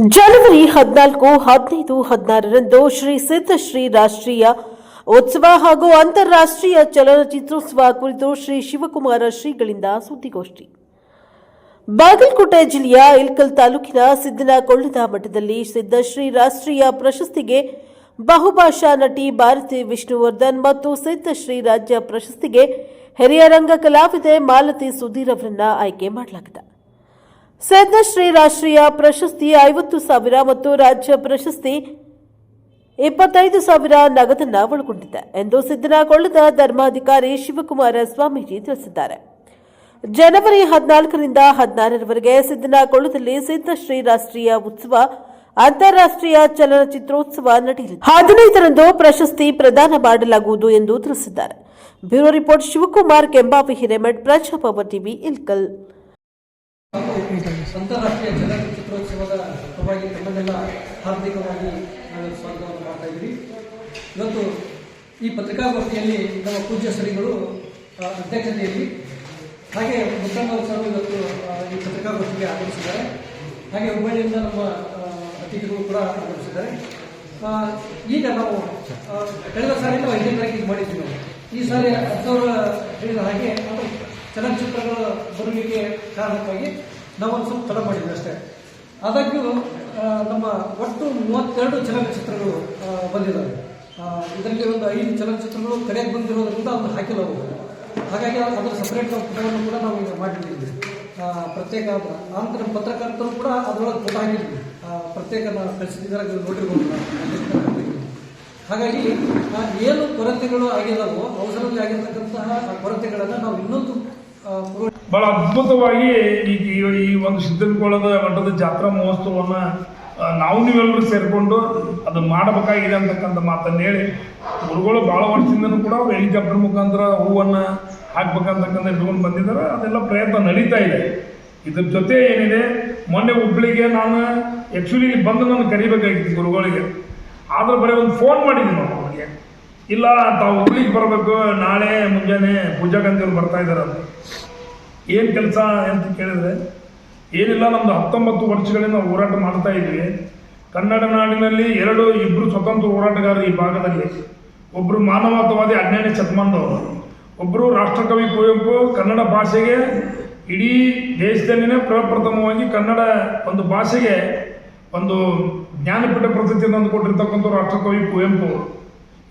ಜನವರಿ ಹದಿನಾಲ್ಕು, ಹದಿನೈದು, ಹದಿನಾರರಂದು ಶ್ರೀ ಸಿದ್ಧಶ್ರೀ ರಾಷ್ಟ್ರೀಯ ಉತ್ಸವ ಹಾಗೂ ಅಂತಾರಾಷ್ಟ್ರೀಯ ಚಲನಚಿತ್ರೋತ್ಸವ ಕುರಿತು ಶ್ರೀ ಶಿವಕುಮಾರ ಶ್ರೀಗಳಿಂದ ಸುದ್ದಿಗೋಷ್ಠಿ. ಬಾಗಲಕೋಟೆ ಜಿಲ್ಲೆಯ ಇಲ್ಕಲ್ ತಾಲೂಕಿನ ಸಿದ್ದನ ಕೊಳ್ಳದ ಮಠದಲ್ಲಿ ಸಿದ್ಧಶ್ರೀ ರಾಷ್ಟ್ರೀಯ ಪ್ರಶಸ್ತಿಗೆ ಬಹುಭಾಷಾ ನಟಿ ಭಾರತಿ ವಿಷ್ಣುವರ್ಧನ್ ಮತ್ತು ಸಿದ್ದಶ್ರೀ ರಾಜ್ಯ ಪ್ರಶಸ್ತಿಗೆ ಹಿರಿಯ ರಂಗ ಕಲಾವಿದೆ ಮಾಲತಿ ಸುಧೀರ್ ಅವರನ್ನ ಆಯ್ಕೆ ಮಾಡಲಾಗಿದೆ. ಸಿದ್ಧಶ್ರೀ ರಾಷ್ಟ್ರೀಯ ಪ್ರಶಸ್ತಿ ಐವತ್ತು ಸಾವಿರ ಮತ್ತು ರಾಜ್ಯ ಪ್ರಶಸ್ತಿ ಇಪ್ಪತ್ತೈದು ಸಾವಿರ ನಗದನ್ನ ಒಳಗೊಂಡಿದೆ ಎಂದು ಸಿದ್ದನಗೊಳ್ಳದ ಧರ್ಮಾಧಿಕಾರಿ ಶಿವಕುಮಾರ ಸ್ವಾಮೀಜಿ ತಿಳಿಸಿದ್ದಾರೆ. ಜನವರಿ ಹದಿನಾಲ್ಕರಿಂದ ಹದಿನಾರರವರೆಗೆ ಸಿದ್ದನಗೊಳ್ಳದಲ್ಲಿ ಸಿದ್ದಶ್ರೀ ರಾಷ್ಟ್ರೀಯ ಉತ್ಸವ, ಅಂತಾರಾಷ್ಟ್ರೀಯ ಚಲನಚಿತ್ರೋತ್ಸವ ನಡೆಯಲಿದೆ. ಹದಿನೈದರಂದು ಪ್ರಶಸ್ತಿ ಪ್ರದಾನ ಮಾಡಲಾಗುವುದು ಎಂದು ತಿಳಿಸಿದ್ದಾರೆ. ಬ್ಯೂರೋ ರಿಪೋರ್ಟ್ ಶಿವಕುಮಾರ್ ಕೆಂಬಾವಿ ಹಿರೇಮಠ್ ಪ್ರಜಾಪವ ಟಿವಿ, ಇಲ್ಕಲ್. ಅಂತಾರಾಷ್ಟ್ರೀಯ ಚಲನಚಿತ್ರೋತ್ಸವದ ಪರವಾಗಿ ತಮ್ಮನ್ನೆಲ್ಲ ಹಾರ್ದಿಕವಾಗಿ ನಾವು ಸ್ವಾಗತವನ್ನು ಮಾಡ್ತಾ ಇದ್ದೀವಿ. ಇವತ್ತು ಈ ಪತ್ರಿಕಾಗೋಷ್ಠಿಯಲ್ಲಿ ನಮ್ಮ ಪೂಜ್ಯ ಶ್ರೀಗಳು ಆ, ಅಧ್ಯಕ್ಷತೆಯಲ್ಲಿ ಹಾಗೆ ಮುಖಂಡೋತ್ಸವ ಇವತ್ತು ಈ ಪತ್ರಿಕಾಗೋಷ್ಠಿಗೆ ಆಗಮಿಸಿದ್ದಾರೆ. ಹಾಗೆ ಹುಬ್ಬಳ್ಳಿಯಿಂದ ನಮ್ಮ ಅತಿಥಿಗಳು ಕೂಡ ಆಗಮಿಸಿದ್ದಾರೆ. ಈಗ ನಾವು ಕಳೆದ ಸಾರಿ ನಾವು ಐದನೇ ತಾರೀಕಿಗೆ ಮಾಡಿದ್ವಿ ನಾವು. ಈ ಸಾರಿ ಹತ್ತು ಸಾವಿರ ಹೇಳಿದ ಹಾಗೆ ಅದು ಚಲನಚಿತ್ರಗಳ ಬರಲಿಕ್ಕೆ ಕಾರಣಕ್ಕಾಗಿ ನಾವು ಒಂದು ಸ್ವಲ್ಪ ತಡ ಮಾಡಿದ್ವಿ ಅಷ್ಟೇ. ಆದಾಗ್ಯೂ ನಮ್ಮ ಒಟ್ಟು ಮೂವತ್ತೆರಡು ಚಲನಚಿತ್ರಗಳು ಬಂದಿದ್ದಾವೆ. ಇದರಲ್ಲಿ ಒಂದು ಐದು ಚಲನಚಿತ್ರಗಳು ಕಡೆಗೆ ಬಂದಿರೋದ್ರಿಂದ ಅದನ್ನು ಹಾಕಿಲ್ಲ ಅವರು. ಹಾಗಾಗಿ ಅದರ ಸಪರೇಟ್ ಪುಟವನ್ನು ಕೂಡ ನಾವು ಈಗ ಮಾಡಿದ್ದೀವಿ. ಆ, ಪ್ರತ್ಯೇಕ ಆನಂತರ ಪತ್ರಕರ್ತರು ಕೂಡ ಅದರೊಳಗೆ ಫೋಟೋ ಹಾಕಿದ್ವಿ ಪ್ರತ್ಯೇಕ ನಾವು ನೋಡಿರ್ಬೋದು. ಹಾಗಾಗಿ ಏನು ಕೊರತೆಗಳು ಆಗಿದಾವೋ ಅವಸರದಲ್ಲಿ ಆಗಿರ್ತಕ್ಕಂತಹ ಕೊರತೆಗಳನ್ನು ನಾವು ಇನ್ನೊಂದು ಬಹಳ ಅದ್ಭುತವಾಗಿ ಈ ಒಂದು ಸಿದ್ದನಕೋಳದ ಮಠದ ಜಾತ್ರಾ ಮಹೋತ್ಸವವನ್ನು ನಾವು ನೀವೆಲ್ಲರೂ ಸೇರಿಕೊಂಡು ಅದನ್ನು ಮಾಡಬೇಕಾಗಿದೆ ಅಂತಕ್ಕಂಥ ಮಾತನ್ನು ಹೇಳಿ, ಗುರುಗಳು ಭಾಳ ವರ್ಷದಿಂದನೂ ಕೂಡ ಹೆಲಿಕಾಪ್ಟರ್ ಮುಖಾಂತರ ಹೂವನ್ನು ಹಾಕ್ಬೇಕಂತಕ್ಕಂಥ ಇಟ್ಕೊಂಡು ಬಂದಿದ್ದಾರೆ. ಅದೆಲ್ಲ ಪ್ರಯತ್ನ ನಡೀತಾ ಇದೆ. ಇದ್ರ ಜೊತೆ ಏನಿದೆ, ಮೊನ್ನೆ ಹುಬ್ಳಿಗೆ ನಾನು ಆ್ಯಕ್ಚುಲಿ ಬಂದು ನಾನು ಕರಿಬೇಕಾಗಿತ್ತು ಗುರುಗಳಿಗೆ. ಆದ್ರೆ ಬರೀ ಒಂದು ಫೋನ್ ಮಾಡಿದ್ದೀನಿ. ಇಲ್ಲ, ತಾವು ಹುಬ್ಳಿಗೆ ಬರಬೇಕು, ನಾಳೆ ಮುಂಜಾನೆ ಪೂಜಾ ಗಂಧಿಯವ್ರು ಬರ್ತಾ ಇದ್ದಾರೆ ಅಂತ. ಏನು ಕೆಲಸ ಅಂತ ಕೇಳಿದ್ರೆ, ಏನಿಲ್ಲ, ನಮ್ದು ಹತ್ತೊಂಬತ್ತು ವರ್ಷಗಳಿಂದ ಹೋರಾಟ ಮಾಡ್ತಾ ಇದ್ದೀವಿ ಕನ್ನಡ ನಾಡಿನಲ್ಲಿ ಎರಡು ಇಬ್ಬರು ಸ್ವತಂತ್ರ ಹೋರಾಟಗಾರರು ಈ ಭಾಗದಲ್ಲಿ. ಒಬ್ಬರು ಮಾನವತಾವಾದಿ ಅಜ್ಞಾನಿ ಶತಮಾನದವರು ಒಬ್ಬರು ರಾಷ್ಟ್ರಕವಿ ಕುವೆಂಪು, ಕನ್ನಡ ಭಾಷೆಗೆ ಇಡೀ ದೇಶದಲ್ಲಿನೇ ಪ್ರಪ್ರಥಮವಾಗಿ ಕನ್ನಡ ಒಂದು ಭಾಷೆಗೆ ಒಂದು ಜ್ಞಾನಪೀಠ ಪ್ರಶಸ್ತಿ ತಂದು ಕೊಟ್ಟಿರ್ತಕ್ಕಂಥ ರಾಷ್ಟ್ರಕವಿ ಕುವೆಂಪು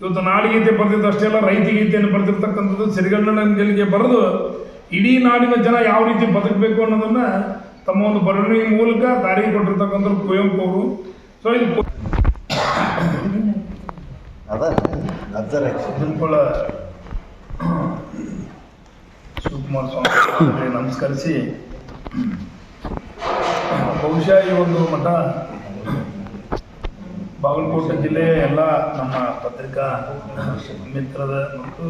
ಇವತ್ತು ನಾಡಿಗೀತೆ ಬರೆದಿದ್ದು ಅಷ್ಟೇ ಅಲ್ಲ ರೈತ ಗೀತೆಯನ್ನು ಬರೆದಿರ್ತಕ್ಕಂಥದ್ದು ಸಿರಿಗಣ್ಣನಿಗೆ ಬರೆದು ಇಡೀ ನಾಡಿನ ಜನ ಯಾವ ರೀತಿ ಬದುಕಬೇಕು ಅನ್ನೋದನ್ನ ತಮ್ಮ ಒಂದು ಬರವಣಿಗೆ ಮೂಲಕ ದಾರಿ ಕೊಟ್ಟಿರ್ತಕ್ಕಂಥ ಕುವೆಂಪು ಅವರು. ಸೊ ಇದು ಶಿವಕುಮಾರ್ ಸ್ವಾಮಿ ನಮಸ್ಕರಿಸಿ ಬಹುಶಃ ಈ ಒಂದು ಮಠ ಬಾಗಲಕೋಟೆ ಜಿಲ್ಲೆ ಎಲ್ಲ ನಮ್ಮ ಪತ್ರಿಕಾ ಮಿತ್ರದ ಮತ್ತು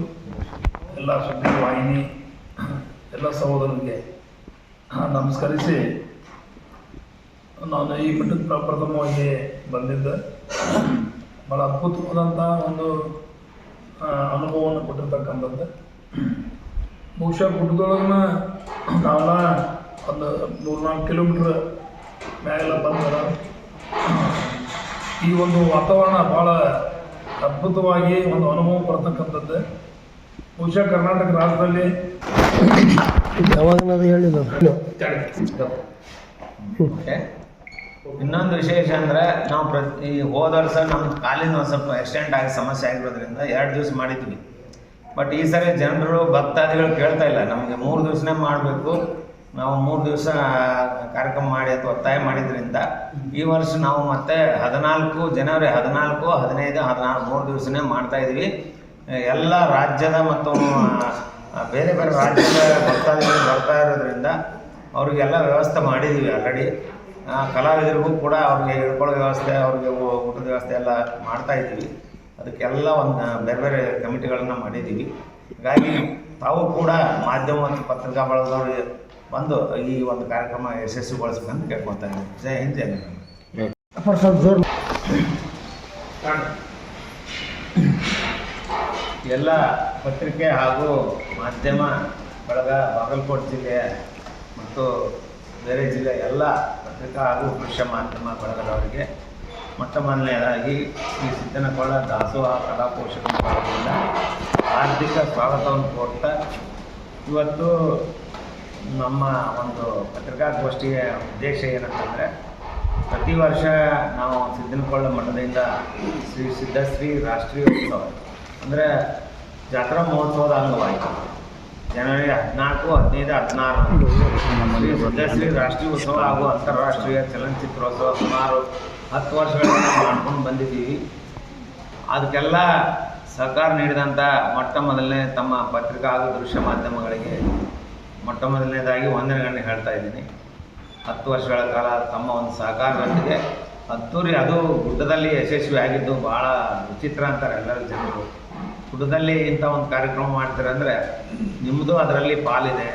ಎಲ್ಲ ಸುದ್ದಿ ವಾಹಿನಿ, ಎಲ್ಲ ಸಹೋದರರಿಗೆ ನಮಸ್ಕರಿಸಿ. ನಾನು ಈ ಮಟ್ಟದ ಪ್ರಪ್ರಥಮವಾಗಿ ಬಂದಿದ್ದ. ಬಹಳ ಅದ್ಭುತವಾದಂಥ ಒಂದು ಅನುಭವವನ್ನು ಕೊಟ್ಟಿರ್ತಕ್ಕಂಥದ್ದು. ಬಹುಶಃ ಗುಡ್ಡದೊಳಗನ ನಾವೆಲ್ಲ ಒಂದು ಮೂರ್ನಾಲ್ಕು ಕಿಲೋಮೀಟ್ರ್ ಮ್ಯಾಗೆಲ್ಲ ಬಂದ್ರೆ ಈ ಒಂದು ವಾತಾವರಣ ಭಾಳ ಅದ್ಭುತವಾಗಿ ಒಂದು ಅನುಭವ ಬರ್ತಕ್ಕಂಥದ್ದು ಬಹುಶಃ ಕರ್ನಾಟಕ ರಾಜ್ಯದಲ್ಲಿ ಹೇಳಿಲ್ಲ ಇನ್ನೊಂದು ವಿಶೇಷ ಅಂದ್ರೆ ನಾವು ಪ್ರತಿ ಈ ಹೋದ ವರ್ಷ ನಮ್ಮ ಕಾಲಿನ ಒಂದು ಸ್ವಲ್ಪ ಆಕ್ಸಿಡೆಂಟ್ ಆಗಿ ಸಮಸ್ಯೆ ಆಗಿರೋದ್ರಿಂದ ಎರಡು ದಿವಸ ಮಾಡಿದ್ವಿ. ಬಟ್ ಈ ಸರಿ ಜನರು ಭಕ್ತಾದಿಗಳು ಕೇಳ್ತಾ ಇಲ್ಲ. ನಮಗೆ ಮೂರು ದಿವಸನೇ ಮಾಡಬೇಕು. ನಾವು ಮೂರು ದಿವಸ ಕಾರ್ಯಕ್ರಮ ಮಾಡಿ ಅಥವಾ ಒತ್ತಾಯ ಮಾಡಿದ್ರಿಂದ ಈ ವರ್ಷ ನಾವು ಮತ್ತೆ ಹದಿನಾಲ್ಕು ಜನವರಿ ಹದಿನಾಲ್ಕು ಹದಿನೈದು ಹದಿನಾರು ಮೂರು ದಿವಸನೇ ಮಾಡ್ತಾ ಇದ್ವಿ. ಎಲ್ಲ ರಾಜ್ಯದ ಮತ್ತು ಬೇರೆ ಬೇರೆ ರಾಜ್ಯದ ಭಕ್ತಾದಿಗಳು ಬರ್ತಾ ಇರೋದ್ರಿಂದ ಅವ್ರಿಗೆಲ್ಲ ವ್ಯವಸ್ಥೆ ಮಾಡಿದ್ದೀವಿ ಆಲ್ರೆಡಿ ಕಲಾವಿದರಿಗೂ ಕೂಡ ಅವ್ರಿಗೆ ಇಳ್ಕೊಳ್ಳೋ ವ್ಯವಸ್ಥೆ ಅವ್ರಿಗೆ ಊಟದ ವ್ಯವಸ್ಥೆ ಎಲ್ಲ ಮಾಡ್ತಾ ಇದ್ದೀವಿ ಅದಕ್ಕೆಲ್ಲ ಒಂದು ಬೇರೆ ಬೇರೆ ಕಮಿಟಿಗಳನ್ನು ಮಾಡಿದ್ದೀವಿ ಹಾಗಾಗಿ ತಾವು ಕೂಡ ಮಾಧ್ಯಮ ಮತ್ತು ಪತ್ರಿಕಾ ಬಳಗದವರು ಬಂದು ಈ ಒಂದು ಕಾರ್ಯಕ್ರಮ ಯಶಸ್ವಿಗೊಳಿಸ್ಬೇಕಂತ ಕೇಳ್ಕೊತಾ ಇದ್ದೀನಿ ಜಯ ಹಿಂದ್, ಜೈ ಕನ್ನಡ. ಎಲ್ಲ ಪತ್ರಿಕೆ ಹಾಗೂ ಮಾಧ್ಯಮ ಬಳಗ ಬಾಗಲಕೋಟೆ ಜಿಲ್ಲೆಯ ಮತ್ತು ಬೇರೆ ಜಿಲ್ಲೆ ಎಲ್ಲ ಪತ್ರಿಕಾ ಹಾಗೂ ದೃಶ್ಯ ಮಾಧ್ಯಮ ಬಳಗದವರಿಗೆ ಮೊಟ್ಟ ಮೊದಲನೆಯದಾಗಿ ಈ ಸಿದ್ದನಕೊಳ್ಳ ದಾಸೋಹ ಕಲಾ ಪೋಷಕರ ಆರ್ಥಿಕ ಸ್ವಾಗತವನ್ನು ಕೊಡ್ತಾ ಇವತ್ತು ನಮ್ಮ ಒಂದು ಪತ್ರಿಕಾಗೋಷ್ಠಿಯ ಉದ್ದೇಶ ಏನಂತಂದರೆ, ಪ್ರತಿ ವರ್ಷ ನಾವು ಸಿದ್ದನಕೊಳ್ಳ ಮಠದಿಂದ ಶ್ರೀ ಸಿದ್ಧಶ್ರೀ ರಾಷ್ಟ್ರೀಯ ಉತ್ಸವ, ಅಂದರೆ ಜಾತ್ರಾ ಮಹೋತ್ಸವದ ಅಂಗವಾಗಿ, ಜನವರಿ ಹದಿನಾಲ್ಕು, ಹದಿನೈದು, ಹದಿನಾರು, ಶ್ರೀ ಸಿದ್ಧಶ್ರೀ ರಾಷ್ಟ್ರೀಯ ಉತ್ಸವ ಹಾಗೂ ಅಂತಾರಾಷ್ಟ್ರೀಯ ಚಲನಚಿತ್ರೋತ್ಸವ ಸುಮಾರು ಹತ್ತು ವರ್ಷಗಳಿಂದ ಮಾಡ್ಕೊಂಡು ಬಂದಿದ್ದೀವಿ. ಅದಕ್ಕೆಲ್ಲ ಸರ್ಕಾರ ನೀಡಿದಂಥ ಮೊಟ್ಟ ಮೊದಲನೇ ತಮ್ಮ ಪತ್ರಿಕಾ ಹಾಗೂ ದೃಶ್ಯ ಮಾಧ್ಯಮಗಳಿಗೆ ಮೊಟ್ಟ ಮೊದಲನೇದಾಗಿ ಒಂದನೇ ಗಂಟೆ ಹೇಳ್ತಾ ಇದ್ದೀನಿ. ಹತ್ತು ವರ್ಷಗಳ ಕಾಲ ತಮ್ಮ ಒಂದು ಸಹಕಾರದೊಂದಿಗೆ ಅದ್ದೂರಿ ಅದು ಗುಡ್ಡದಲ್ಲಿ ಯಶಸ್ವಿ ಆಗಿದ್ದು ಭಾಳ ವಿಚಿತ್ರ ಅಂತಾರೆ ಎಲ್ಲರೂ ಜನರು. ಗುಡ್ಡದಲ್ಲಿ ಇಂಥ ಒಂದು ಕಾರ್ಯಕ್ರಮ ಮಾಡ್ತಾರೆ ಅಂದರೆ ನಿಮ್ಮದು ಅದರಲ್ಲಿ ಪಾಲಿದೆ.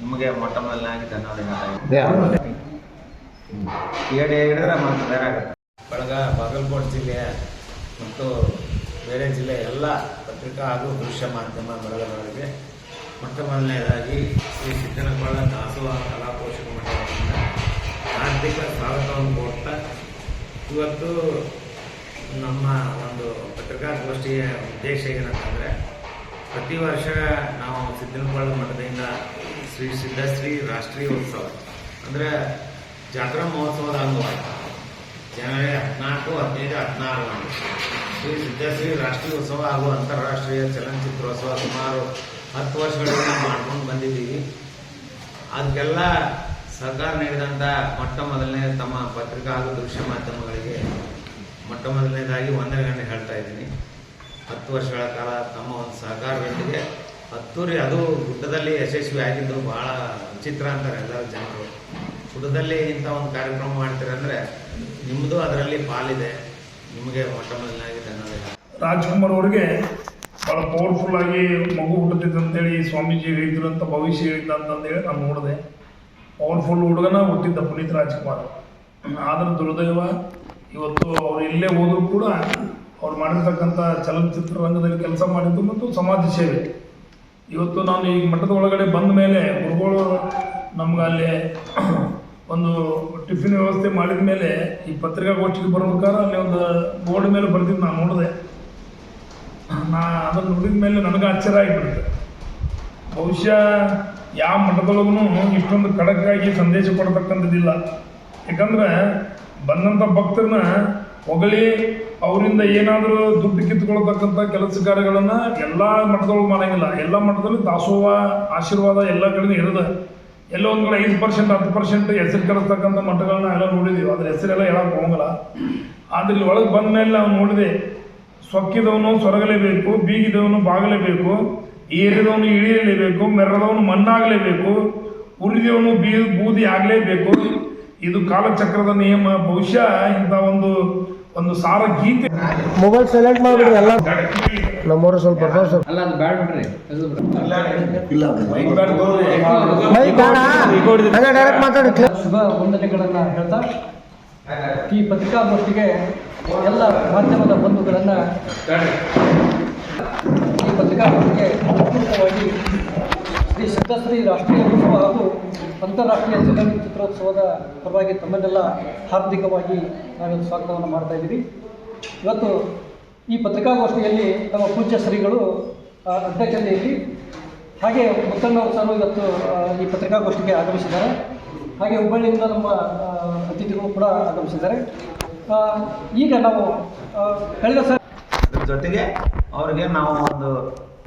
ನಿಮಗೆ ಮೊಟ್ಟ ಮೊದಲನಾಗಿ ಧನ್ಯವಾದ ಏಡಿ ಹೇಳಿದ್ರೆ ಮತ್ತೆ ಬೇರೆ ಆಗುತ್ತೆ. ಬಳಗ ಬಾಗಲಕೋಟೆ ಜಿಲ್ಲೆ ಮತ್ತು ಬೇರೆ ಜಿಲ್ಲೆ ಎಲ್ಲ ಪತ್ರಿಕಾ ಹಾಗೂ ದೃಶ್ಯ ಮಾಧ್ಯಮ ಬಳಗದವರಿಗೆ ಮೊಟ್ಟ ಶ್ರೀ ಸಿದ್ದನಕೊಳ್ಳ ದಾಸೋಹ ಕಲಾಪೋಷಕ ಮಂಡಳದಿಂದ ಆರ್ಥಿಕ ಸ್ವಾಗತವನ್ನು ಕೊಡ್ತಾ ಇವತ್ತು ನಮ್ಮ ಒಂದು ಪತ್ರಿಕಾಗೋಷ್ಠಿಯ ಉದ್ದೇಶ ಏನಂತಂದರೆ, ಪ್ರತಿ ವರ್ಷ ನಾವು ಸಿದ್ದನಕೊಳ್ಳ ಮಠದಿಂದ ಶ್ರೀ ಸಿದ್ಧಶ್ರೀ ರಾಷ್ಟ್ರೀಯ ಉತ್ಸವ, ಅಂದರೆ ಜಾತ್ರಾ ಮಹೋತ್ಸವದ ಅಂಗವಾಗಿ, ಜನವರಿ ಹದಿನಾಲ್ಕು, ಹದಿನೈದು, ಹದಿನಾರು ಶ್ರೀ ಸಿದ್ಧಶ್ರೀ ರಾಷ್ಟ್ರೀಯ ಉತ್ಸವ ಹಾಗೂ ಅಂತಾರಾಷ್ಟ್ರೀಯ ಚಲನಚಿತ್ರೋತ್ಸವ ಸುಮಾರು ಹತ್ತು ವರ್ಷಗಳಿಂದ ಮಾಡ್ಕೊಂಡು ಬಂದಿದ್ದೀವಿ. ಅದಕ್ಕೆಲ್ಲ ಸರ್ಕಾರ ನೀಡಿದಂಥ ಮೊಟ್ಟ ಮೊದಲನೇ ತಮ್ಮ ಪತ್ರಿಕಾ ಹಾಗೂ ದೃಶ್ಯ ಮಾಧ್ಯಮಗಳಿಗೆ ಮೊಟ್ಟ ಮೊದಲನೇದಾಗಿ ಒಂದನೇ ಗಂಟೆ ಹೇಳ್ತಾ ಇದ್ದೀನಿ. ಹತ್ತು ವರ್ಷಗಳ ಕಾಲ ತಮ್ಮ ಒಂದು ಸಹಕಾರದೊಂದಿಗೆ ಹತ್ತೂರಿ ಅದು ಗುಡ್ಡದಲ್ಲಿ ಯಶಸ್ವಿ ಆಗಿದ್ದು ಬಹಳ ವಿಚಿತ್ರ ಅಂತಾರೆ ಎಲ್ಲ ಜನರು. ಗುಡ್ಡದಲ್ಲಿ ಇಂಥ ಒಂದು ಕಾರ್ಯಕ್ರಮ ಮಾಡ್ತೀರ ಅಂದರೆ ನಿಮ್ಮದು ಅದರಲ್ಲಿ ಪಾಲಿದೆ. ನಿಮಗೆ ಮೊಟ್ಟ ಮೊದಲನೇ ಆಗಿದೆ ಅನ್ನೋದಿಲ್ಲ ರಾಜ್ಕುಮಾರ್ ಅವ್ರಿಗೆ ಭಾಳ ಪವರ್ಫುಲ್ ಆಗಿ ಮಗು ಹುಟ್ಟುತ್ತಿದೆ ಅಂತೇಳಿ ಸ್ವಾಮೀಜಿ ಹೇಳಿದ್ರು ಅಂತ ಭವಿಷ್ಯ ಹೇಳಿದ್ದ ಅಂತಂದೇಳಿ ನಾನು ನೋಡಿದೆ. ಪವರ್ಫುಲ್ ಹುಡುಗನ ಹುಟ್ಟಿದ್ದ ಪುನೀತ್ ರಾಜ್ಕುಮಾರ್. ಆದ್ರೆ ದುರ್ದೈವ ಇವತ್ತು ಅವ್ರು ಇಲ್ಲೇ ಹೋದರೂ ಕೂಡ ಅವ್ರು ಮಾಡಿರ್ತಕ್ಕಂಥ ಚಲನಚಿತ್ರ ರಂಗದಲ್ಲಿ ಕೆಲಸ ಮಾಡಿದ್ದು ಮತ್ತು ಸಮಾಜ ಸೇವೆ. ಇವತ್ತು ನಾನು ಈ ಮಠದ ಒಳಗಡೆ ಬಂದ ಮೇಲೆ ಗುರುಗಳು ನಮ್ಗೆ ಅಲ್ಲಿ ಒಂದು ಟಿಫಿನ್ ವ್ಯವಸ್ಥೆ ಮಾಡಿದ ಮೇಲೆ ಈ ಪತ್ರಿಕಾಗೋಷ್ಠಿಗೆ ಬರ್ಬೇಕಾದ್ರೆ ಅಲ್ಲಿ ಒಂದು ಬೋರ್ಡ್ ಮೇಲೆ ಬರ್ತಿದ್ದು ನಾನು ನೋಡಿದೆ. ನಾ ಅದನ್ನು ನೋಡಿದ ಮೇಲೆ ನನಗೆ ಆಶ್ಚರ್ಯ ಆಗಿಬಿಡುತ್ತೆ. ಬಹುಶಃ ಯಾವ ಮಠದೊಳಗೂ ಇಷ್ಟೊಂದು ಖಡಕ್ಕಾಗಿ ಸಂದೇಶ ಕೊಡ್ತಕ್ಕಂಥದ್ದಿಲ್ಲ. ಯಾಕಂದ್ರೆ ಬಂದಂಥ ಭಕ್ತರನ್ನ ಹೊಗಳಿ ಅವರಿಂದ ಏನಾದರೂ ದುಡ್ಡು ಕಿತ್ಕೊಳ್ತಕ್ಕಂಥ ಕೆಲಸ ಕಾರ್ಯಗಳನ್ನು ಎಲ್ಲ ಮಠದೊಳಗೆ ಮಾಡೋಂಗಿಲ್ಲ. ಎಲ್ಲ ಮಠದಲ್ಲಿ ದಾಸೋಹ, ಆಶೀರ್ವಾದ ಎಲ್ಲ ಕಡೆ ಇರೋದು ಎಲ್ಲೋ ಒಂದು ಕಡೆ ಐದು ಪರ್ಸೆಂಟ್, ಹತ್ತು ಪರ್ಸೆಂಟ್ ಹೆಸರು ಕರೆಸ್ತಕ್ಕಂಥ ಮಠಗಳನ್ನ ಎಲ್ಲ ನೋಡಿದ್ದೀವಿ ಅದ್ರ ಹೆಸರೆಲ್ಲ ಹೇಳಕ್ಕೆ ಹೋಗಲ್ಲ ಆದ್ರೆ ಇಲ್ಲಿ ಒಳಗೆ ಬಂದ ಮೇಲೆ ನಾವು ನೋಡಿದೆ ಸೊಕ್ಕಿದವನು ಸೊರಗಲೇಬೇಕು ಬೀಗಿದವನು ಬಾಗಲೇಬೇಕು ಏರಿದವನು ಇಳಿಯಲೇಬೇಕು ಮೆರೆದವನು ಮಣ್ಣಾಗಲೇಬೇಕು ಉರಿದವನು ಬೀ ಬೂದಿ ಆಗಲೇಬೇಕು. ಇದು ಕಾಲಚಕ್ರದ ನಿಯಮ. ಬಹುಶಃ ಇಂಥ ಒಂದು ಒಂದು ಸಾರ ಗೀತೆ. ಮೊಬೈಲ್ ಸೆಲೆಕ್ಟ್ ಮಾಡಿಬಿಡಿ ಎಲ್ಲ. ನಮ್ಮವರು ಸ್ವಲ್ಪ ಅಲ್ಲ ಅದು ಬ್ಯಾಡ್ ಬಿಡ್ರಿ. ಬಿಡ್ರಿ. ಬೈಕ್ ಬೇಡ. ಹಂಗೆ ಡೈರೆಕ್ಟ್ ಮಾತಾಡಿ. ಶುಭ ವಂದನೆಗಳನ್ನು ಹೇಳ್ತಾ. ಈ ಪತ್ರಿಕಾಗೋಷ್ಠಿಗೆ ಎಲ್ಲ ಮಾಧ್ಯಮದ ಬಂಧುಗಳನ್ನು ಈ ಪತ್ರಿಕಾಗೋಷ್ಠಿಗೆ ಅಧಿಕೃತವಾಗಿ ಶ್ರೀ ಸಿದ್ಧಶ್ರೀ ರಾಷ್ಟ್ರೀಯ ಉತ್ಸವ ಹಾಗೂ ಅಂತಾರಾಷ್ಟ್ರೀಯ ಚಲನಚಿತ್ರೋತ್ಸವದ ಪರವಾಗಿ ತಮ್ಮನ್ನೆಲ್ಲ ಹಾರ್ದಿಕವಾಗಿ ನಾವಿವತ್ತು ಸ್ವಾಗತವನ್ನು ಮಾಡ್ತಾ ಇದ್ದೀವಿ. ಇವತ್ತು ಈ ಪತ್ರಿಕಾಗೋಷ್ಠಿಯಲ್ಲಿ ನಮ್ಮ ಪೂಜ್ಯ ಶ್ರೀಗಳು ಅಧ್ಯಕ್ಷತೆಯಲ್ಲಿ ಹಾಗೆ ಮುತ್ತಣ್ಣವರು ಸರ್ ಇವತ್ತು ಈ ಪತ್ರಿಕಾಗೋಷ್ಠಿಗೆ ಆಗಮಿಸಿದ್ದಾರೆ. ಹಾಗೆ ಹುಬ್ಬಳ್ಳಿಯಿಂದ ನಮ್ಮ ಅತಿಥಿಗಳು ಕೂಡ ಆಗಮಿಸಿದ್ದಾರೆ. ಈಗ ನಾವು ಕಳೆದ ಸರ್ ಜೊತೆಗೆ ಅವ್ರಿಗೆ ನಾವು ಒಂದು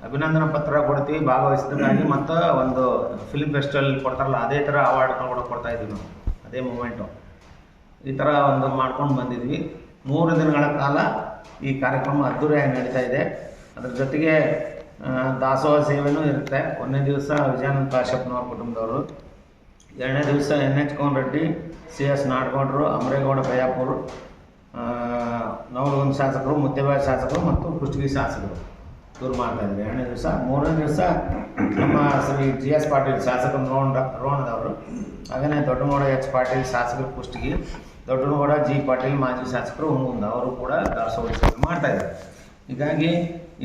ಅಭಿನಂದನಾ ಪತ್ರ ಕೊಡ್ತೀವಿ, ಭಾಗವಹಿಸಿದ್ದಕ್ಕಾಗಿ ಮತ್ತು ಒಂದು ಫಿಲ್ಮ್ ಫೆಸ್ಟಿವಲ್ ಕೊಡ್ತಾರಲ್ಲ, ಅದೇ ಥರ ಅವಾರ್ಡ್ಗಳು ಕೂಡ ಕೊಡ್ತಾ ಇದ್ದೀವಿ ನಾವು. ಅದೇ ಮೂಮೆಂಟು ಈ ಥರ ಒಂದು ಮಾಡ್ಕೊಂಡು ಬಂದಿದ್ವಿ. ಮೂರು ದಿನಗಳ ಕಾಲ ಈ ಕಾರ್ಯಕ್ರಮ ಅದ್ದೂರಿಯಾಗಿ ನಡೀತಾ ಇದೆ. ಅದ್ರ ಜೊತೆಗೆ ದಾಸೋಹ ಸೇವೆಯೂ ಇರುತ್ತೆ. ಒಂದನೇ ದಿವಸ ವಿಜಯಾನಂದ ಕಾಶ್ಯಪ್ನವ್ರ ಕುಟುಂಬದವರು. ಎರಡನೇ ದಿವಸ N H Konareddy, C S ನಾಡಗೌಡರು, Amaregowda Bayyapur Navalgund ಶಾಸಕರು, ಮುದ್ದೇಬಾಯಿ ಶಾಸಕರು ಮತ್ತು ಕುಷ್ಟಗಿ ಶಾಸಕರು ದೂರು ಮಾಡ್ತಾ ಇದ್ದಾರೆ ಎರಡನೇ ದಿವಸ, ಮೂರನೇ ದಿವಸ ನಮ್ಮ ಶ್ರೀ ಜಿ ಎಸ್ ಪಾಟೀಲ್ ಶಾಸಕರು ರೋಣ ರೋಣದವರು ಹಾಗೆಯೇ ದೊಡ್ಡಗೌಡ ಎಚ್ ಪಾಟೀಲ್ ಶಾಸಕರು ಕುಷ್ಟಗಿ ದೊಡ್ಡನಗೌಡ ಜಿ ಪಾಟೀಲ್ ಮಾಜಿ ಶಾಸಕರು ಹುಂಗುಂದ ಅವರು ಕೂಡ ಮಾಡ್ತಾಯಿದ್ದಾರೆ ಮಾಡ್ತಾ ಇದ್ದಾರೆ. ಹೀಗಾಗಿ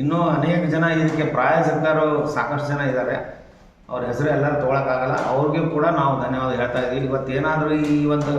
ಇನ್ನೂ ಅನೇಕ ಜನ ಇದಕ್ಕೆ ಪ್ರಾಯೋಜಕರು ಸಾಕಷ್ಟು ಜನ ಇದ್ದಾರೆ. ಅವ್ರ ಹೆಸರು ಎಲ್ಲರೂ ತೊಗೊಳಕ್ಕಾಗಲ್ಲ. ಅವ್ರಿಗೂ ಕೂಡ ನಾವು ಧನ್ಯವಾದ ಹೇಳ್ತಾ ಇದ್ದೀವಿ. ಇವತ್ತೇನಾದರೂ ಈ ಒಂದು